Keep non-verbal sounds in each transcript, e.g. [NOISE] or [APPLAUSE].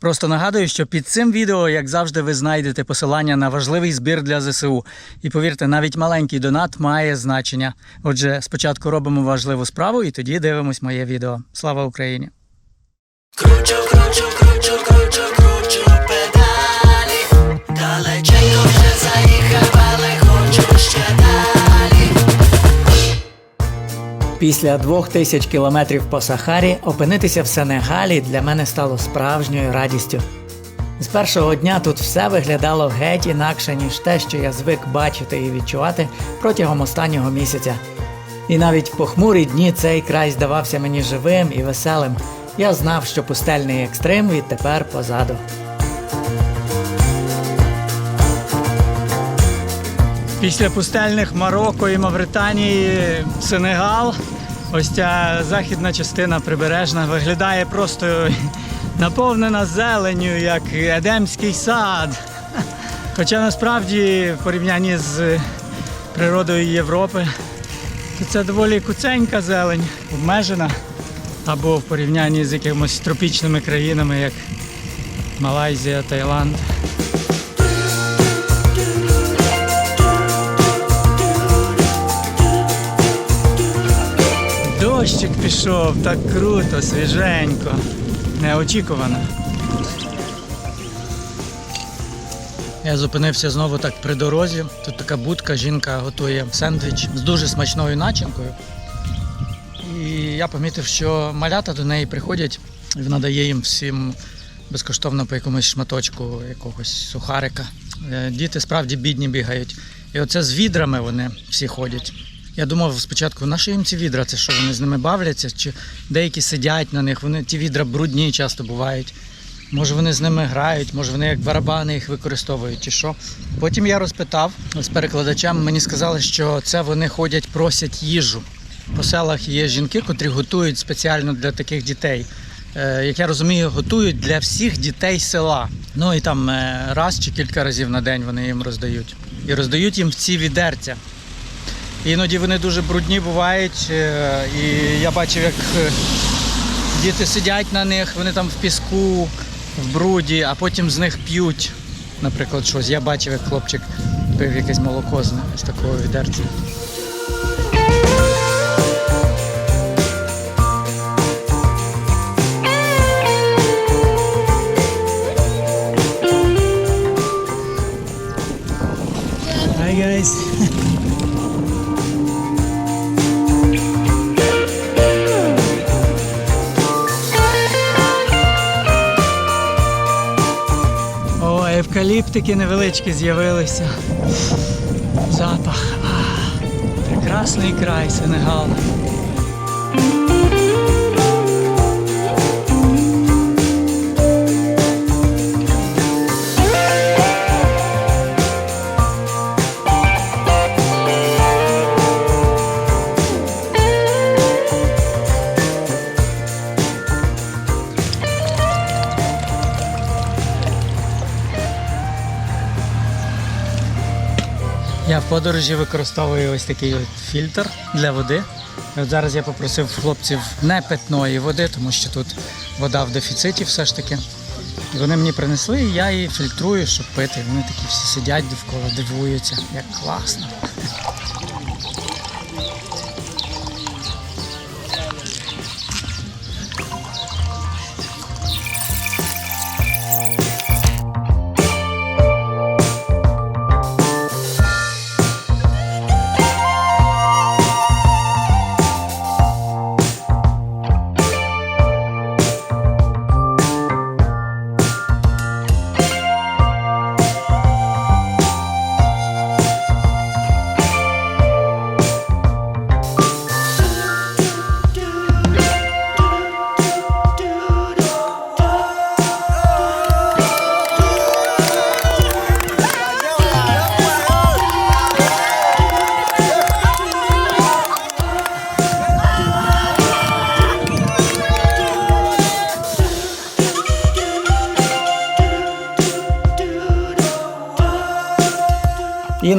Просто нагадую, що під цим відео, як завжди, ви знайдете посилання на важливий збір для ЗСУ. І повірте, навіть маленький донат має значення. Отже, спочатку робимо важливу справу і тоді дивимось моє відео. Слава Україні! Кручу, кручу, кручу, Після двох тисяч кілометрів по Сахарі опинитися в Сенегалі для мене стало справжньою радістю. З першого дня тут все виглядало геть інакше, ніж те, що я звик бачити і відчувати протягом останнього місяця. І навіть похмурі дні цей край здавався мені живим і веселим. Я знав, що пустельний екстрим відтепер позаду. Після пустельних Марокко і Мавританії Сенегал, ось ця західна частина прибережна виглядає просто наповнена зеленню, як Едемський сад. Хоча насправді в порівнянні з природою Європи, то це доволі куценька зелень, обмежена. Або в порівнянні з якимись тропічними країнами, як Малайзія, Таїланд. Дощик пішов, так круто, свіженько, неочікувано. Я зупинився знову так при дорозі. Тут така будка, жінка готує сендвіч з дуже смачною начинкою. І я помітив, що малята до неї приходять, і вона дає їм всім безкоштовно по якомусь шматочку якогось сухарика. Е, Діти справді бідні бігають. І оце з відрами вони всі ходять. Я думав спочатку, на що їм ці відра? Це що вони з ними бавляться? Чи деякі сидять на них? Вони ті відра брудні часто бувають. Може вони з ними грають, може вони як барабани їх використовують, чи що. Потім я розпитав з перекладачем, мені сказали, що це вони ходять, просять їжу. По селах є жінки, котрі готують спеціально для таких дітей. Е, Як я розумію, готують для всіх дітей села. Ну і там е, раз чи кілька разів на день вони їм роздають. І роздають їм в ці відерця. Іноді вони дуже брудні бувають. е, І я бачив, як е, діти сидять на них, вони там в піску, в бруді, а потім з них п'ють. Наприклад, щось. Я бачив, як хлопчик пив якесь молоко з з такого відерця. Евкаліптики невеличкі з'явилися. Запах. Прекрасний край Сенегал. Подорожі використовую ось такий от фільтр для води. От зараз я попросив хлопців не питної води, тому що тут вода в дефіциті все ж таки. І вони мені принесли, і я її фільтрую, щоб пити. Вони такі всі сидять довкола, дивуються, як класно.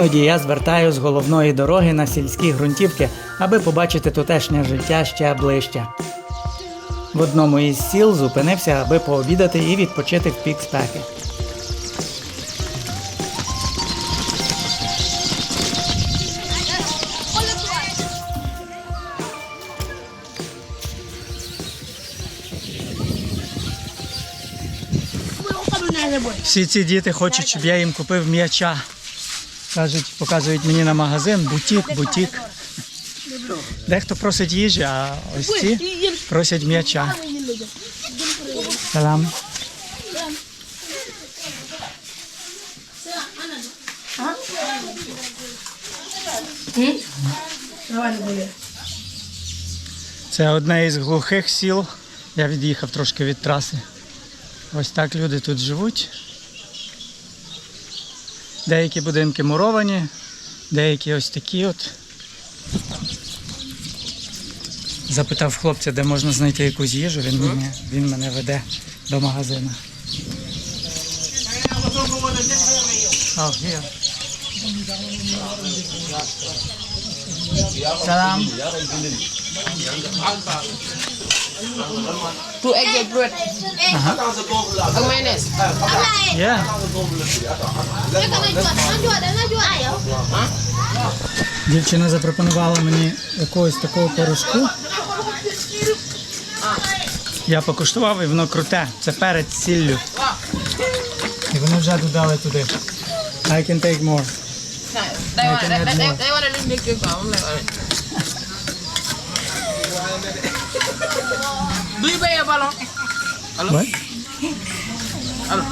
Іноді я звертаю з головної дороги на сільські ґрунтівки, аби побачити тутешнє життя ще ближче. в одному із сіл зупинився, аби пообідати і відпочити в пік спеки. Всі ці діти хочуть, щоб я їм купив м'яча. Кажуть, показують мені на магазин, бутік, бутік. Дехто просить їжі, а ось ці просять м'яча. Салам. Це одне із глухих сіл. Я від'їхав трошки від траси. Ось так люди тут живуть. Деякі будинки муровані, деякі ось такі от. Запитав хлопця, де можна знайти якусь їжу, він мене, він мене веде до магазину. Oh, Two egg yolk bread. Ak mayonnaise. Yeah. Дівчина запропонувала мені якогось такого порошку. Я покуштував і воно круте. Це перець сіллю. І вони вже додали туди. I can take more. Want, can add more. Pay a ballon? What? Hello.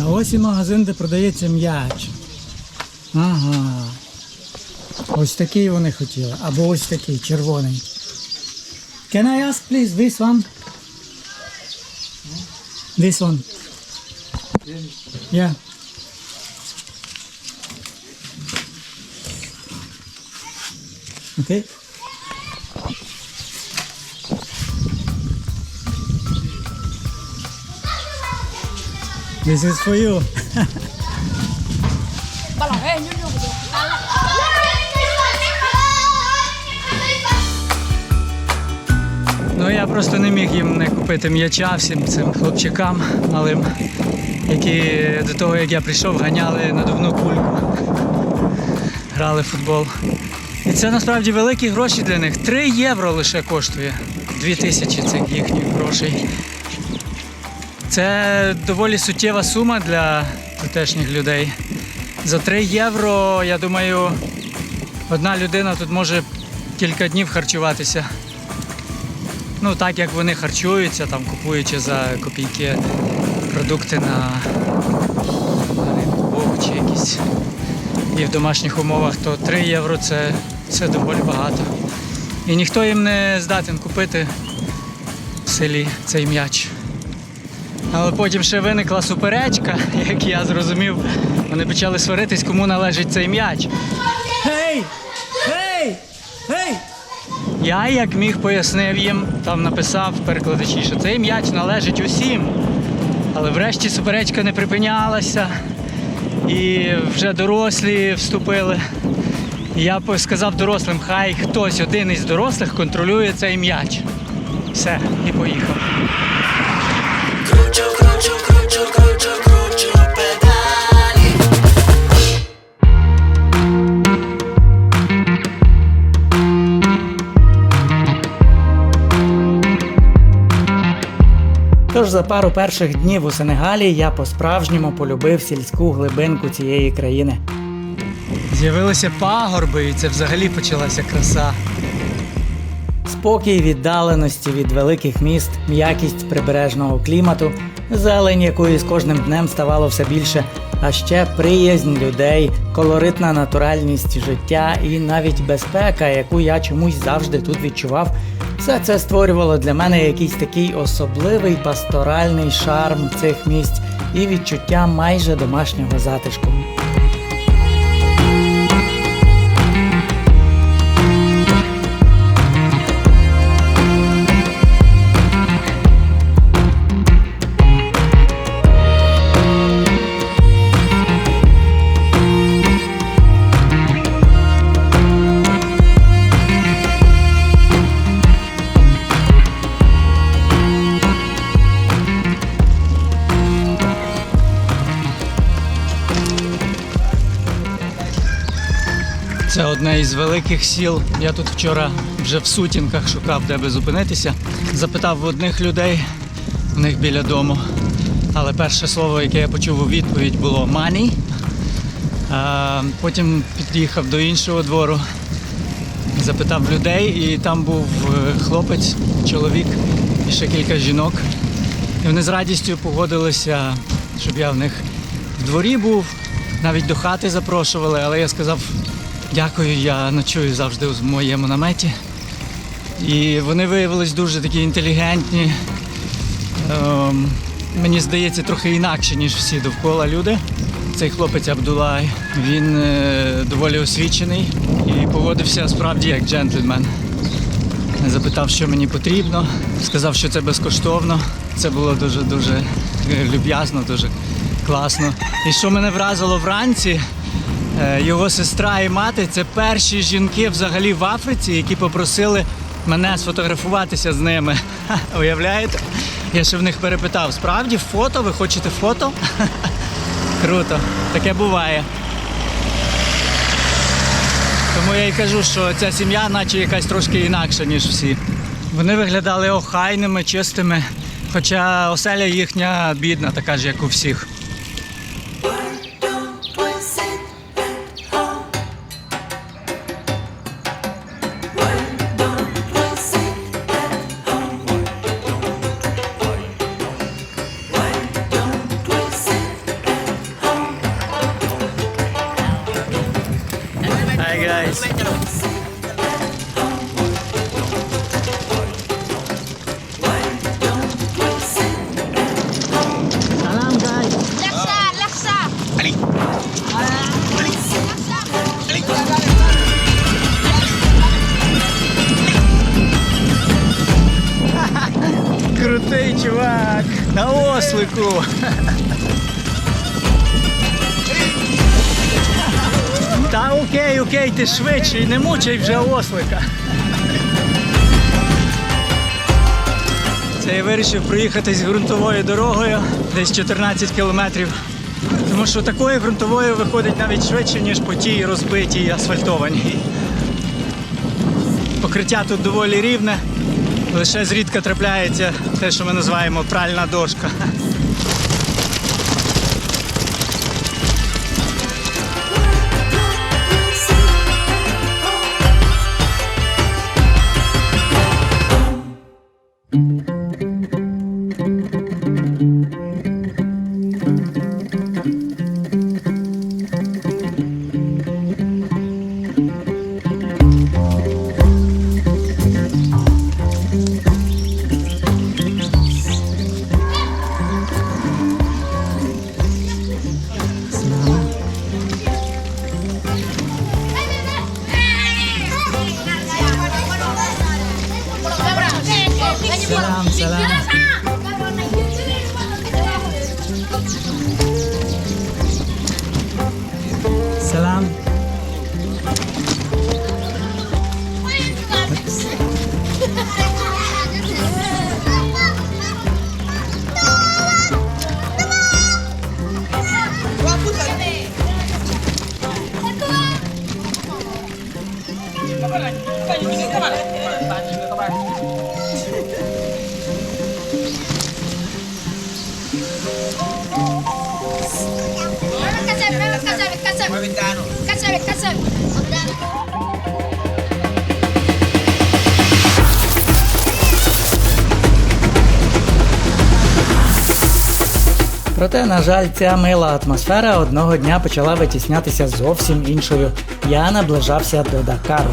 А ось і магазин, де продається м'яч. Ага. Ось такий вони хотіли. Або ось такий, червоний. Can I ask, please, this one? This one. Yeah. Okay. This is for you. [LAUGHS] Ну я просто не міг їм не купити м'яча всім цим хлопчикам малим, які до того, як я прийшов, ганяли надувну кульку. Грали в футбол. І це насправді великі гроші для них. 3 євро лише коштує. 2 тисячі цих їхніх грошей. Це доволі суттєва сума для тутешніх людей. За 3 євро, я думаю, одна людина тут може кілька днів харчуватися. Ну, так як вони харчуються, там купуючи за копійки продукти на, ринку овочі якісь. І в домашніх умовах, то 3 євро це, це доволі багато. І ніхто їм не здатен купити в селі цей м'яч. Але потім ще виникла суперечка, [LAUGHS] як я зрозумів. Вони почали сваритись, кому належить цей м'яч. Я як міг пояснив їм, там написав перекладачі, що цей м'яч належить усім. Але врешті суперечка не припинялася. І вже дорослі вступили. Я сказав дорослим, хай хтось один із дорослих контролює цей м'яч. Все, і поїхав. За пару перших днів у Сенегалі я по-справжньому полюбив сільську глибинку цієї країни. З'явилися пагорби, і це взагалі почалася краса. Спокій віддаленості від великих міст, м'якість прибережного клімату, зелень, якої з кожним днем ставало все більше, а ще приязнь людей, колоритна натуральність життя і навіть безпека, яку я чомусь завжди тут відчував. Все це створювало для мене якийсь такий особливий пасторальний шарм цих місць і відчуття майже домашнього затишку. Це одне із великих сіл. Я тут вчора вже в сутінках шукав, де би зупинитися. Запитав в одних людей, в них біля дому. Але перше слово, яке я почув у відповідь, було money. Потім під'їхав до іншого двору, запитав людей, і там був е, хлопець, чоловік і ще кілька жінок. І вони з радістю погодилися, щоб я в них в дворі був, навіть до хати запрошували, але я сказав дякую, я ночую завжди в моєму наметі. І вони виявились дуже такі інтелігентні. Ем, мені здається, трохи інакше, ніж всі довкола люди. Цей хлопець Абдулай, він е, доволі освічений і поводився справді як джентльмен. Запитав, що мені потрібно, сказав, що це безкоштовно. Це було дуже дуже е, люб'язно, дуже класно. І що мене вразило вранці, його сестра і мати це перші жінки взагалі в Африці, які попросили мене сфотографуватися з ними. Ха, Уявляєте? Я ще в них перепитав: справді фото? Ви хочете фото? [LAUGHS] Круто, таке буває. Тому я й кажу, що ця сім'я, наче якась трошки інакша, ніж всі. Вони виглядали охайними, чистими, хоча оселя їхня бідна, така ж, як у всіх. Окей, окей, ти швидший, не мучай вже ослика. Це я вирішив проїхатись ґрунтовою дорогою, десь 14 кілометрів. Тому що такою ґрунтовою виходить навіть швидше, ніж по тій розбитій асфальтованій. Покриття тут доволі рівне, лише зрідка трапляється те, що ми називаємо пральна дошка. 快点！快点！你们干嘛呢？来几个，老板。呵呵呵呵。快点！快点！快点！快点！快点！快点！快点！Проте, на жаль, ця мила атмосфера одного дня почала витіснятися зовсім іншою. Я наближався до Дакару.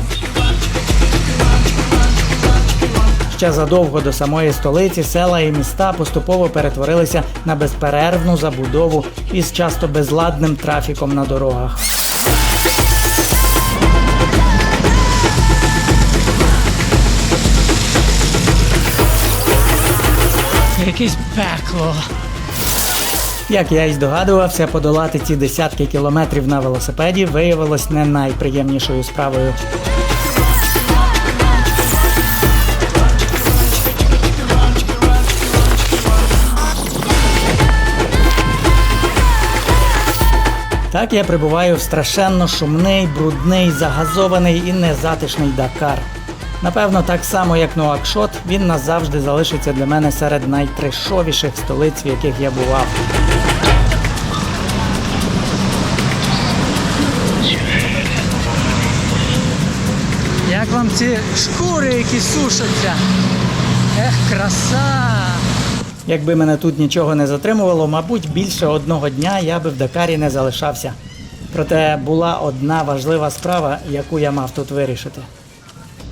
Ще задовго до самої столиці села і міста поступово перетворилися на безперервну забудову із часто безладним трафіком на дорогах. Якесь пекло. Як я й здогадувався, подолати ці десятки кілометрів на велосипеді виявилось не найприємнішою справою. Так я прибуваю в страшенно шумний, брудний, загазований і незатишний Дакар. Напевно, так само як Нуакшот, він назавжди залишиться для мене серед найтрешовіших столиць, в яких я бував. Ці шкури, які сушаться? Ех, краса! Якби мене тут нічого не затримувало, мабуть, більше одного дня я би в Дакарі не залишався. Проте була одна важлива справа, яку я мав тут вирішити.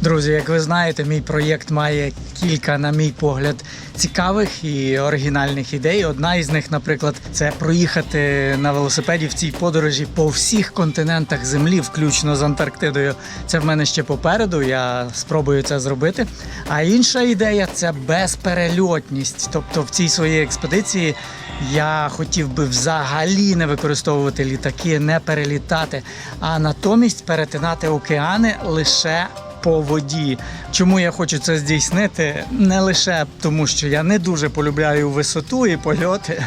Друзі, як ви знаєте, мій проєкт має кілька, на мій погляд, цікавих і оригінальних ідей. Одна із них, наприклад, це проїхати на велосипеді в цій подорожі по всіх континентах Землі, включно з Антарктидою. Це в мене ще попереду. Я спробую це зробити. А інша ідея це безперельотність. Тобто в цій своїй експедиції я хотів би взагалі не використовувати літаки, не перелітати, а натомість перетинати океани лише по воді. Чому я хочу це здійснити? Не лише тому, що я не дуже полюбляю висоту і польоти,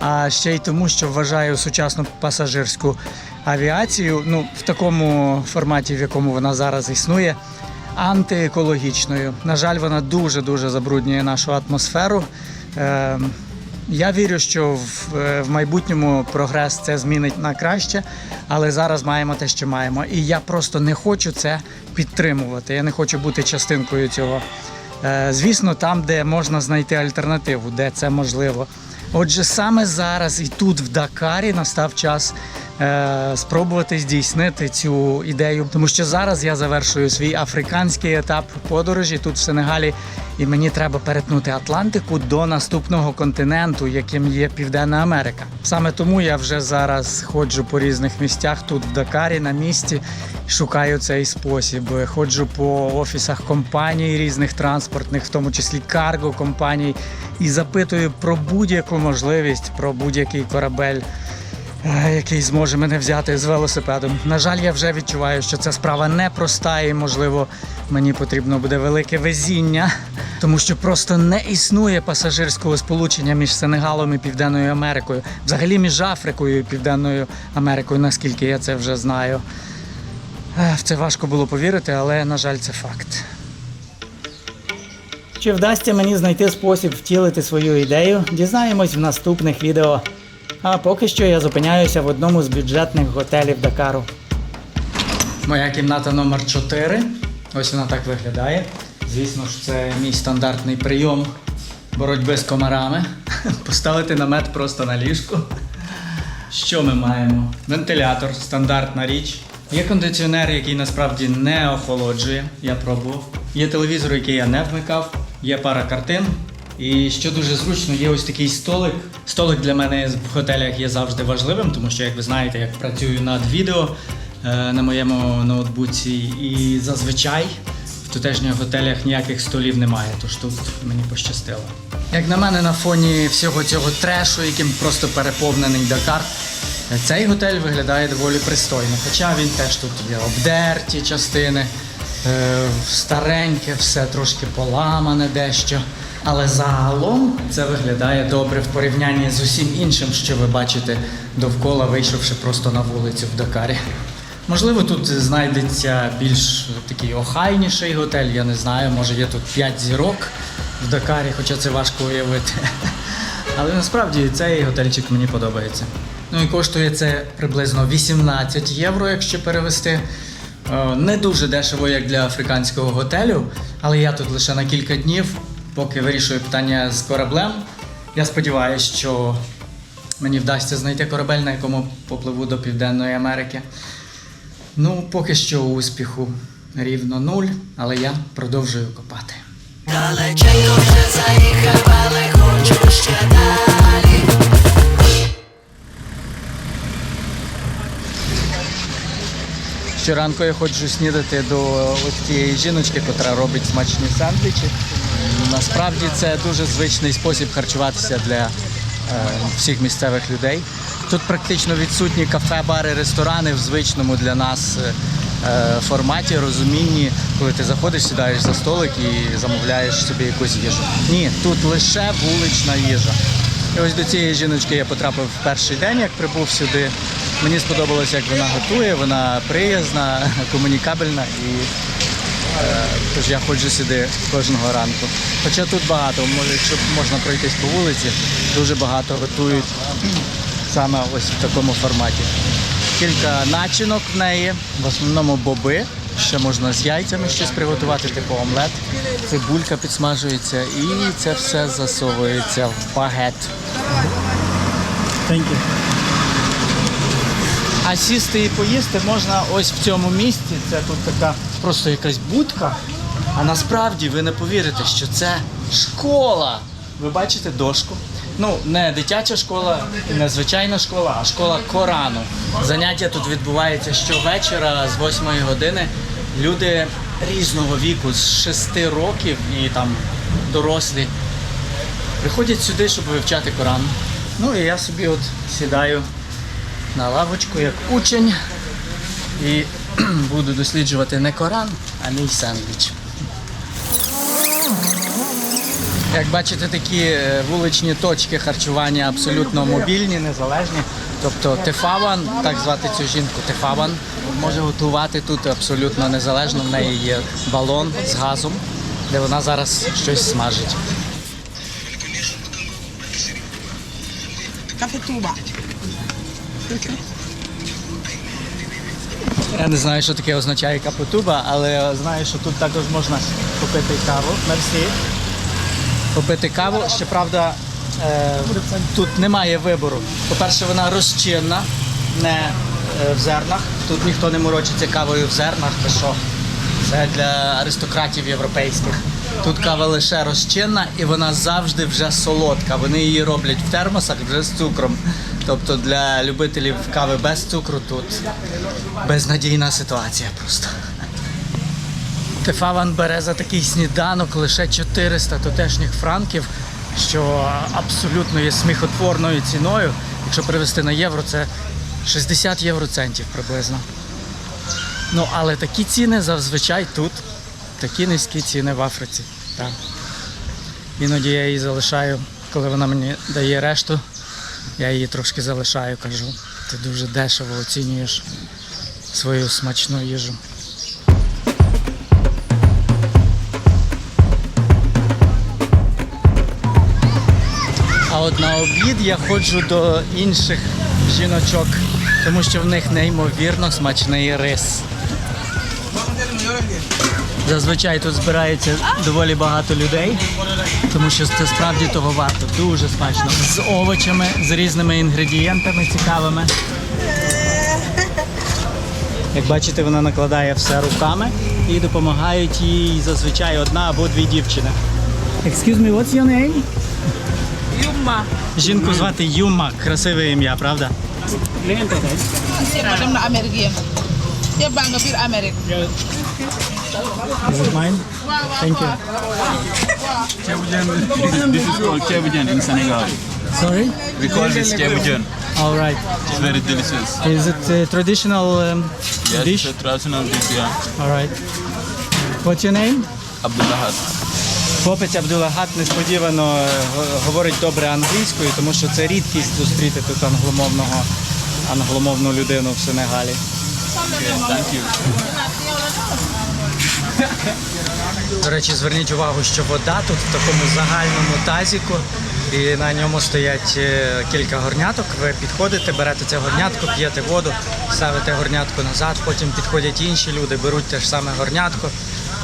а ще й тому, що вважаю сучасну пасажирську авіацію, ну в такому форматі, в якому вона зараз існує, антиекологічною. На жаль, вона дуже дуже забруднює нашу атмосферу. Я вірю, що в, е, в майбутньому прогрес це змінить на краще, але зараз маємо те, що маємо. І я просто не хочу це підтримувати. Я не хочу бути частинкою цього. Е, Звісно, там, де можна знайти альтернативу, де це можливо. Отже, саме зараз і тут, в Дакарі, настав час е, спробувати здійснити цю ідею, тому що зараз я завершую свій африканський етап подорожі тут в Сенегалі, і мені треба перетнути Атлантику до наступного континенту, яким є Південна Америка. Саме тому я вже зараз ходжу по різних місцях тут в Дакарі на місці, шукаю цей спосіб. Ходжу по офісах компаній різних транспортних, в тому числі карго компаній, і запитую про будь-яку можливість, про будь-який корабель. Е, Який зможе мене взяти з велосипедом. На жаль, я вже відчуваю, що ця справа непроста і, можливо, мені потрібно буде велике везіння, тому що просто не існує пасажирського сполучення між Сенегалом і Південною Америкою, взагалі між Африкою і Південною Америкою, наскільки я це вже знаю. Е, В це важко було повірити, але, на жаль, це факт. Чи вдасться мені знайти спосіб втілити свою ідею, дізнаємось в наступних відео. А поки що я зупиняюся в одному з бюджетних готелів Дакару. Моя кімната номер 4. Ось вона так виглядає. Звісно ж, це мій стандартний прийом боротьби з комарами. [LAUGHS] Поставити намет просто на ліжку. Що ми маємо? Вентилятор, стандартна річ. Є кондиціонер, який насправді не охолоджує. Я пробував. Є телевізор, який я не вмикав. Є пара картин. І що дуже зручно, є ось такий столик. Столик для мене в готелях є завжди важливим, тому що, як ви знаєте, я працюю над відео е, на моєму ноутбуці, і зазвичай в тутешніх готелях ніяких столів немає, тож тут мені пощастило. Як на мене, на фоні всього цього трешу, яким просто переповнений Дакар, цей готель виглядає доволі пристойно. Хоча він теж тут є обдерті частини, е, стареньке, все трошки поламане дещо. Але загалом це виглядає добре в порівнянні з усім іншим, що ви бачите довкола, вийшовши просто на вулицю в Дакарі. Можливо, тут знайдеться більш такий охайніший готель, я не знаю, може є тут 5 зірок в Дакарі, хоча це важко уявити. [LAUGHS] Але насправді цей готельчик мені подобається. Ну і коштує це приблизно 18 євро, якщо перевести. Е, Не дуже дешево, як для африканського готелю, але я тут лише на кілька днів, поки вирішую питання з кораблем. Я сподіваюся, що мені вдасться знайти корабель, на якому попливу до Південної Америки. Ну, поки що успіху рівно нуль, але я продовжую копати. Далеченько вже заїхав, але хочу ще далі. Щоранку я ходжу снідати до ось цієї жіночки, яка робить смачні сендвічі. Насправді це дуже звичний спосіб харчуватися для е, всіх місцевих людей. Тут практично відсутні кафе, бари, ресторани в звичному для нас е, е, форматі, розумінні, коли ти заходиш, сідаєш за столик і замовляєш собі якусь їжу. Ні, тут лише вулична їжа. І ось до цієї жіночки я потрапив в перший день, як прибув сюди. Мені сподобалося, як вона готує, вона приязна, [LAUGHS] комунікабельна і тож я ходжу сюди кожного ранку. Хоча тут багато, може, якщо можна пройтись по вулиці, дуже багато готують [CLEARS THROAT] саме ось в такому форматі. Кілька начинок в неї, в основному боби. Ще можна з яйцями щось приготувати, типу омлет. Цибулька підсмажується і це все засовується в багет. Thank you. А сісти і поїсти можна ось в цьому місці. Це тут така просто якась будка. А насправді ви не повірите, що це школа. Ви бачите дошку? Ну, не дитяча школа, не звичайна школа, а школа Корану. Заняття тут відбувається щовечора з 8 години. Люди різного віку, з 6 років і там дорослі, приходять сюди, щоб вивчати Коран. Ну і я собі от сідаю на лавочку як учень і [CLEARS THROAT] буду досліджувати не Коран, а мій сендвіч. Як бачите, такі е, вуличні точки харчування абсолютно мобільні, незалежні. Тобто Тефаван, так звати цю жінку Тефаван, може готувати тут абсолютно незалежно. В неї є балон з газом, де вона зараз щось смажить. Кафетуба. Я не знаю, що таке означає капотуба, але знаю, що тут також можна попити каву. Мерсі. Попити каву. Щоправда, е, тут немає вибору. По-перше, вона розчинна, не е, в зернах. Тут ніхто не морочиться кавою в зернах. Ти що? Це для аристократів європейських. Тут кава лише розчинна і вона завжди вже солодка. Вони її роблять в термосах вже з цукром. Тобто для любителів кави без цукру тут безнадійна ситуація просто. Тефаван бере за такий сніданок лише 400 тутешніх франків, що абсолютно є сміхотворною ціною. Якщо перевести на євро, це 60 євроцентів приблизно. Ну, але такі ціни зазвичай тут, такі низькі ціни в Африці. Так. Іноді я її залишаю, коли вона мені дає решту, я її трошки залишаю, кажу, ти дуже дешево оцінюєш свою смачну їжу. А от на обід я ходжу до інших жіночок, тому що в них неймовірно смачний рис. Зазвичай тут збирається доволі багато людей, тому що це справді того варто. Дуже смачно. З овочами, з різними інгредієнтами цікавими. Як бачите, вона накладає все руками і допомагають їй зазвичай одна або дві дівчини. Excuse me, what's your name? Yuma. Жінку звати Юма, красиве ім'я, правда? Bang bir Amerik. Is it mine? Thank you. This is called kebujan in Senegal. Sorry? We call this kebujan. All right. It's very delicious. Is it a traditional um, Yes, dish? it's a traditional dish, yeah. All right. What's your name? Abdullah Хлопець Абдулагат несподівано е, го- говорить добре англійською, тому що це рідкість зустріти тут англомовного англомовну людину в Сенегалі. Thank you. До речі, зверніть увагу, що вода тут в такому загальному тазіку, і на ньому стоять е, кілька горняток. Ви підходите, берете це горнятко, п'єте воду, ставите горнятко назад, потім підходять інші люди, беруть те ж саме горнятко,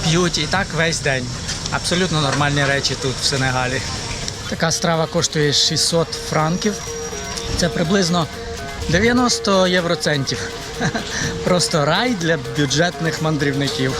п'ють і так весь день. Абсолютно нормальні речі тут в Сенегалі. Така страва коштує 600 франків. Це приблизно 90 євроцентів. [LAUGHS] Просто рай для бюджетних мандрівників.